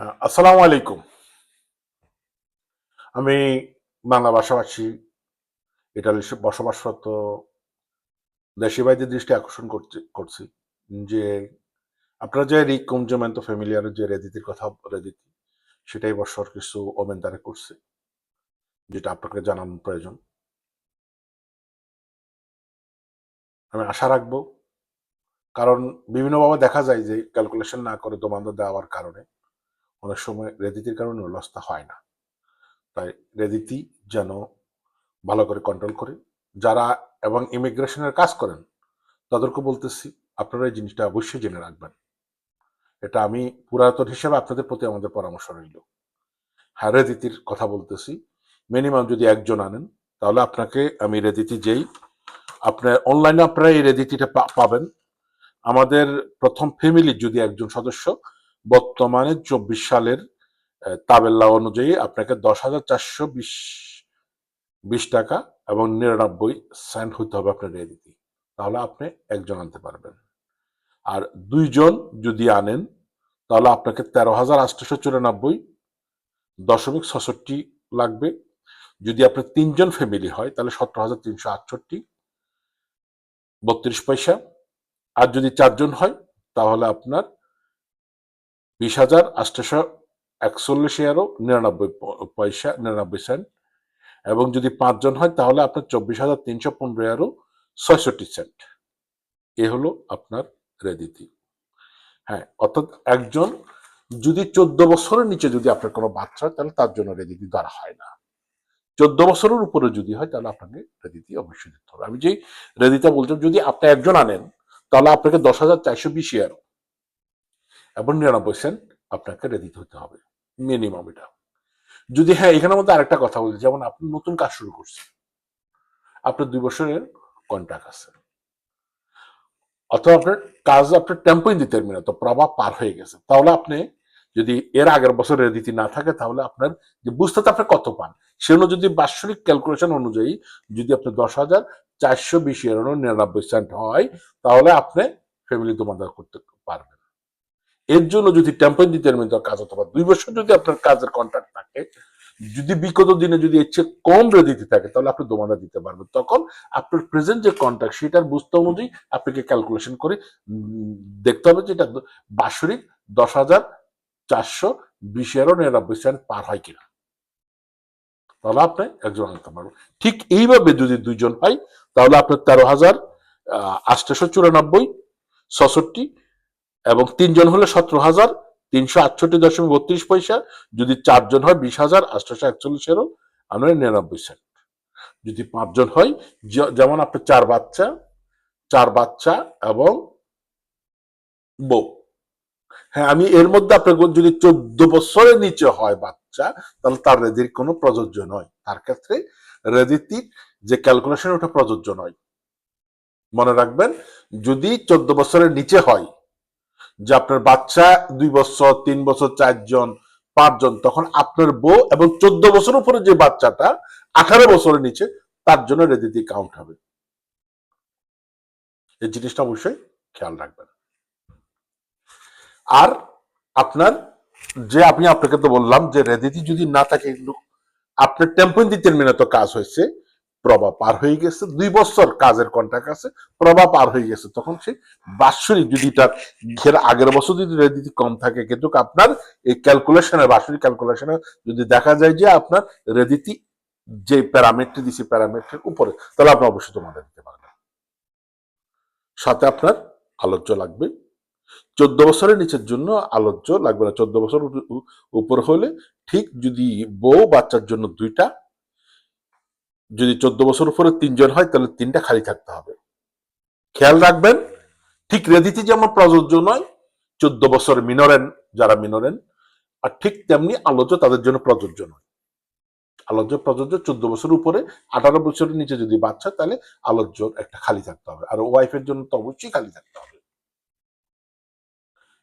আসসালামু আলাইকুম। আমি বাংলা ভাষাভাষী, ইটালির বসবাসরত দেশি ভাইদের দৃষ্টি আকর্ষণ করছি করছি যে আপনারা যে রিকমজমেন্ট ফ্যামিলিয়ার যে রেদিতির কথা, রেদিতি, সেটাই বছর কিছু ওমেন দ্বারা করছে, যেটা আপনাকে জানানোর প্রয়োজন। আমি আশা রাখব, কারণ বিভিন্নভাবে দেখা যায় যে ক্যালকুলেশন না করে দোমান্দা দেওয়ার কারণে অনেক সময় রেদিতির কারণে লসটা হয় না। তাই রেদিতি যেন ভালো করে কন্ট্রোল করে। যারা এবং ইমিগ্রেশনের কাজ করেন, তাদেরকে বলতেছি, আপনারা এই জিনিসটা অবশ্যই জেনে রাখবেন। এটা আমি পুরাতন হিসেবে আপনাদের প্রতি আমাদের পরামর্শ রইল। হ্যাঁ রেদিতির কথা বলতেছি। মিনিমাম যদি একজন আনেন, তাহলে আপনাকে আমি রেদিতি যেই আপনার অনলাইনে আপনারা এই রেদিতিটা পাবেন। আমাদের প্রথম ফ্যামিলির যদি একজন সদস্য বর্তমানে চব্বিশ সালের তাবেল্লা অনুযায়ী আপনাকে দশ হাজার চারশো বিশ বিশ টাকা এবং নিরানব্বই সেন্ট হইতে হবে আপনার রেদিতি তাহলে আপনি একজন আনতে পারবেন। আর দুইজন যদি আনেন, তাহলে আপনাকে তেরো হাজার আটশোশো চুরানব্বই দশমিক ছষট্টি লাগবে। যদি আপনার তিনজন ফ্যামিলি হয়, তাহলে সতেরো হাজার তিনশো আটষট্টি, বত্রিশ পয়সা। আর যদি চারজন হয়, তাহলে আপনার বিশ হাজার আটশোশো একচল্লিশ এরও নিরানব্বই পয়সা, নিরানব্বই সেন্ট। এবং যদি পাঁচজন হয়, তাহলে আপনার চব্বিশ হাজার তিনশো পনেরো এরও ছয়ষট্টি সেন্ট। এ হলো আপনার রেদিতি। হ্যাঁ অর্থাৎ একজন যদি চোদ্দ বছরের নিচে যদি আপনার কোনো বাচ্চা হয়, তাহলে তার জন্য রেদিতি দ্বারা হয় না। চোদ্দ বছরের উপরে যদি হয়, তাহলে আপনাকে রেদিতি অবশ্যই দিতে হবে। আমি যেই রেদিতা বলছিলাম, যদি আপনি একজন আনেন, তাহলে আপনাকে দশ হাজার চারশো বিশ ইয়ারও এবং নিরানব্বই আপনাকে হতে হবে মিনিমাম এটা। যদি হ্যাঁ মধ্যে আরেকটা কথা যেমন আপনি নতুন কাজ শুরু করছেন, আপনার দুই বছরের কন্ট্রাক্ট আছে। অথবা আপনার কাজ, আপনার টেম্পো প্রভাব পার হয়ে গেছে। তাহলে আপনি যদি এর আগের বছর রেদিতি না থাকে, তাহলে আপনার যে বুঝতে আপনি কত পান সেগুলো যদি বাৎসরিক ক্যালকুলেশন অনুযায়ী যদি আপনি দশ হাজার চারশো বিশ নিরানব্বই সেন্ট হয়, তাহলে আপনি ফ্যামিলি তোমাদের করতে পারবেন। এর জন্য যদি টেম্পো ইন্ডিটারমিনেট কাজ অথবা দুই বছর যদি আপনার কাজের কন্ট্রাক্ট থাকে, যদি বিগত দিনে যদি এর চেয়ে কম রেদিতি থাকে, তাহলে আপনি দোমানা দিতে পারবেন। তখন আপনার প্রেজেন্ট যে কন্ট্রাক্ট সেটার বুঝতে অনুযায়ী আপনাকে ক্যালকুলেশন করে দেখতে হবে যে এটা দ- বাৎসরিক দশ হাজার চারশো বিশ বিশেরও নিরানব্বই সেন্ট পার হয় কিনা। তাহলে আপনি একজন আনতে পারবেন ঠিক এইভাবে যদি দুইজন হয়, তাহলে আপনার তেরো হাজার আটশো চুরানব্বই, ছষট্টি এবং তিনজন হলে সতেরো হাজার তিনশো আটষট্টি দশমিক বত্রিশ পয়সা। যদি চারজন হয় বিশ হাজার আটশোশো একচল্লিশেরও আপনার নিরানব্বই সেন্ট। যদি পাঁচজন হয় যেমন আপনার চার বাচ্চা চার বাচ্চা এবং বউ। হ্যাঁ আমি এর মধ্যে আপনার যদি চোদ্দ বছরের নিচে হয় বাচ্চা, তাহলে তার রেদির কোনো প্রযোজ্য নয়। তার ক্ষেত্রে রেদিতির যে ক্যালকুলেশন ওটা প্রযোজ্য নয়। মনে রাখবেন, যদি চোদ্দ বছরের নিচে হয় যে আপনার বাচ্চা দুই বছর, তিন বছর চারজন পাঁচজন তখন আপনার বউ এবং চোদ্দ বছর উপরে যে বাচ্চাটা আঠারো বছরের নিচে, তার জন্য রেদিতি কাউন্ট হবে। এই জিনিসটা অবশ্যই খেয়াল রাখবেন। আর আপনার যে আমি আপনাকে তো বললাম যে রেদিতি যদি না থাকে আপনার টেম্পোন ডিটারমিনে তো কাজ হয়েছে। প্রভাব পার হয়ে গেছে। দুই বছর কাজের কন্ট্রাক্ট আছে, প্রভাব পার হয়ে গেছে। তখন সে বাৎসরিক যদি তার এর আগের বছর যদি রেদিতি কম থাকে, কিন্তু আপনার এই ক্যালকুলেশনে বাৎসরিক ক্যালকুলেশনে যদি দেখা যায় যে আপনার রেদিতি যে প্যারামিটার দিছে প্যারামিটারের উপরে, তাহলে আপনি অবশ্যই তোমাদের দিতে পারবেন। সাথে আপনার আলোচ্য লাগবে। চোদ্দ বছরের নিচের জন্য আলোচ্য লাগবে না। চোদ্দ বছর উপ- উপ- উপর হলে ঠিক যদি বউ বাচ্চার জন্য দুইটা যদি চোদ্দ বছর উপরে তিনজন হয়, তাহলে তিনটা খালি থাকতে হবে। খেয়াল রাখবেন, ঠিক রেদিতে যেমন প্রযোজ্য নয়, চোদ্দ বছর মিনরেন, যারা মিনরেন, আর ঠিক তেমনি আলোচ্য তাদের জন্য প্রযোজ্য নয়। আলোচ্য প্রযোজ্য চোদ্দ বছর উপরে, আঠারো বছরের নিচে যদি বাচ্চা, তাহলে আলোচ্য একটা খালি থাকতে হবে। আর ওয়াইফের জন্য তো অবশ্যই খালি থাকতে হবে।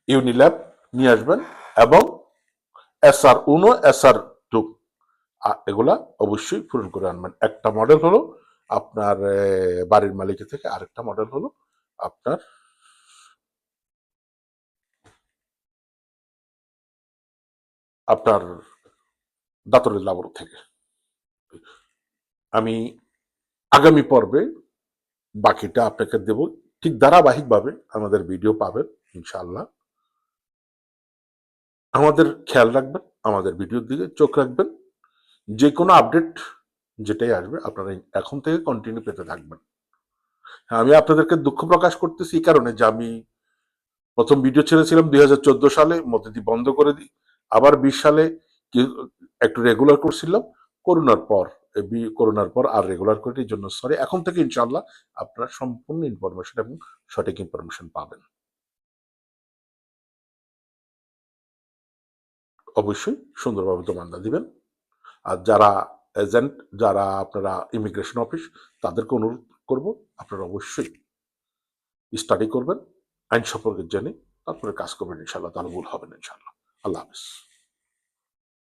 ইউনিল্যাব নিয়ে আসবেন, এবং এসআর উনো এসআর টু এগুলা অবশ্যই পূরণ করে আনবেন। একটা মডেল হলো আপনার বাড়ির মালিকের থেকে আরেকটা মডেল হলো আপনার আপনার দাতরের লাবর থেকে। আমি আগামী পর্বে বাকিটা আপনাকে দেব। ঠিক ধারাবাহিকভাবে আমাদের ভিডিও পাবেন ইনশাল্লাহ আমাদের খেয়াল রাখবেন, আমাদের ভিডিওর দিকে চোখ রাখবেন। যে কোনো আপডেট যেটাই আসবে আপনারা এখন থেকে কন্টিনিউ পেতে থাকবেন। হ্যাঁ, আমি আপনাদেরকে দুঃখ প্রকাশ করতেছি এই কারণে যে আমি প্রথম ভিডিও ছেড়েছিলাম দুই হাজার চোদ্দ সালে মধ্যে বন্ধ করে দিই। আবার বিশ সালে একটু রেগুলার করছিলাম করোনার পর করোনার পর আর রেগুলার করে এই জন্য সরি এখন থেকে ইনশাল্লাহ আপনারা সম্পূর্ণ ইনফরমেশন এবং সঠিক ইনফরমেশন পাবেন। অবশ্যই সুন্দরভাবে জমান্দা দিবেন। আর যারা এজেন্ট যারা আপনারা ইমিগ্রেশন অফিস তাদেরকে অনুরোধ করব, আপনারা অবশ্যই স্টাডি করবেন, আইন সম্পর্কে জেনে, তারপরে কাজ করবেন ইনশাল্লাহ তাহলে ভুল হবেন ইনশাল্লাহ আল্লাহ হাফিজ।